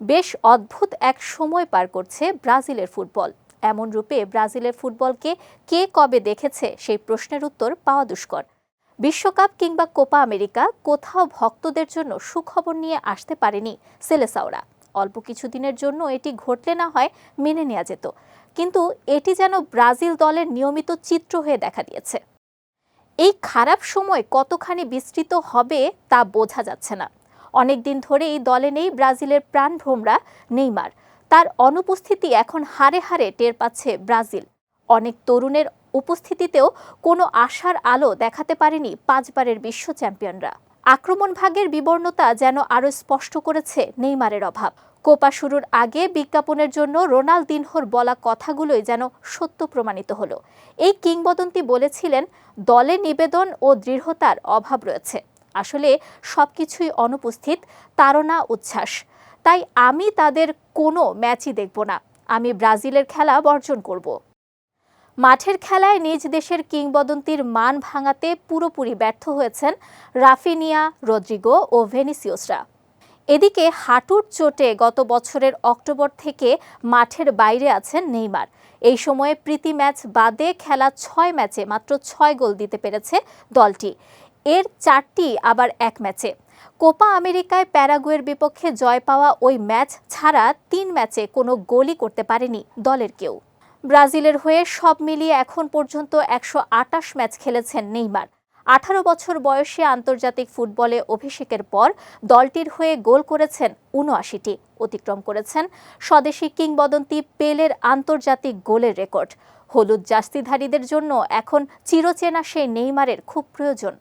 বেশ অদ্ভুত এক সময় পার করছে ব্রাজিলের ফুটবল। এমন রূপে ব্রাজিলের ফুটবলকে কে কবে দেখেছে সেই প্রশ্নের উত্তর পাওয়া দুষ্কর। বিশ্বকাপ কিংবা কোপা আমেরিকা কোথাও ভক্তদের জন্য সুখবর নিয়ে আসতে পারেনি সেলেসাওরা। অল্প কিছুদিনের জন্য এটি ঘটলে না হয় মেনে নেওয়া যেত। কিন্তু এটি যেন ব্রাজিল দলের নিয়মিত চিত্র হয়ে দেখা দিয়েছে। এই খারাপ সময় কতখানি বিস্তৃত হবে তা বোঝা যাচ্ছে না। অনেকদিন ধরেই দলে নেই ব্রাজিলের প্রাণভ্রমরা নেইমার। তার অনুপস্থিতি এখন হারে হারে টের পাচ্ছে ব্রাজিল। অনেক তরুণের উপস্থিতিতেও কোনো আশার আলো দেখাতে পারেনি পাঁচবারের বিশ্ব চ্যাম্পিয়নরা। আক্রমণ ভাগের বিবর্ণতা যেন আরও স্পষ্ট করেছে নেইমারের অভাব। কোপা শুরুর আগে বিজ্ঞাপনের জন্য রোনালদিনহোর বলা কথাগুলোই যেন সত্য প্রমাণিত হলো। এই কিংবদন্তি বলেছিলেন, দলে নিবেদন ও দৃঢ়তার অভাব রয়েছে। আসলে সবকিছুই অনুপস্থিত তারা উচ্ছ্বাস। তাই আমি তাদের কোনো ম্যাচই দেখব না। আমি ব্রাজিলের খেলা বর্জন করব। মাঠের খেলায় নিজ দেশের কিংবদন্তির মান ভাঙাতে পুরোপুরি ব্যর্থ হয়েছেন রাফিনিয়া, রদ্রিগো ও ভেনিসিওসরা এদিকে হাঁটুর চোটে গত বছরের অক্টোবর থেকে মাঠের বাইরে আছেন নেইমার। এই সময়ে প্রীতি ম্যাচ বাদে খেলা ছয় ম্যাচে মাত্র ছয় গোল দিতে পেরেছে দলটি। এর চারটি আবার এক ম্যাচে। কোপা আমেরিকায় প্যারাগুয়ের বিপক্ষে জয় পাওয়া ওই ম্যাচ ছাড়া তিন ম্যাচে কোনো গোলই করতে পারেনি দলের কেউ। ব্রাজিলের হয়ে সব মিলিয়ে এখন পর্যন্ত একশো আটাশ ম্যাচ খেলেছেন নেইমার। আঠারো বছর বয়সে আন্তর্জাতিক ফুটবলে অভিষেকের পর দলটির হয়ে গোল করেছেন উনআশিটি, অতিক্রম করেছেন স্বদেশি কিংবদন্তি পেলের আন্তর্জাতিক গোলের রেকর্ড। হলুদ জাস্তিধারীদের জন্য এখন চিরচেনা সেই নেইমারের খুব প্রয়োজন।